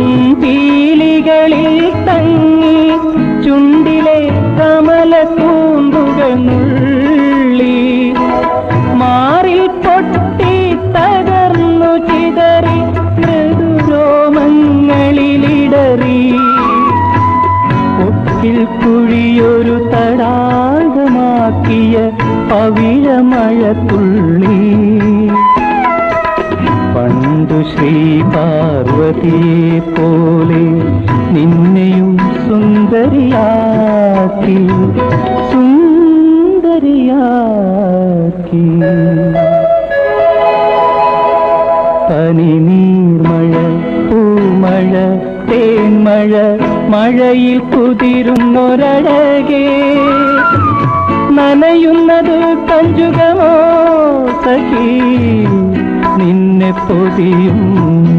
മൺപീലികളിൽ തങ്ങി ചുണ്ടിലെ കമല കൂമ്പുകൾ നുള്ളി മാറിൽ പൊട്ടി തകർന്നു ചിതറി മൃദുരോമങ്ങളിലിടറി. പൊട്ടിൽ കുഴിയൊരു തടാകമാക്കിയ പവിഴമഴ തുള്ളി ശ്രീ പാർവതിയെ പോലെ നിന്നെയും സുന്ദരിയാക്കി സുന്ദരിയാക്കി. പനിനീർമഴ പൂമഴ തേൻമഴ മഴയിൽ കുതിരുന്നൊരഴകേ. നനയുന്നത് കഞ്ചുകമോ സഖീ? പൊതിയും യൗവന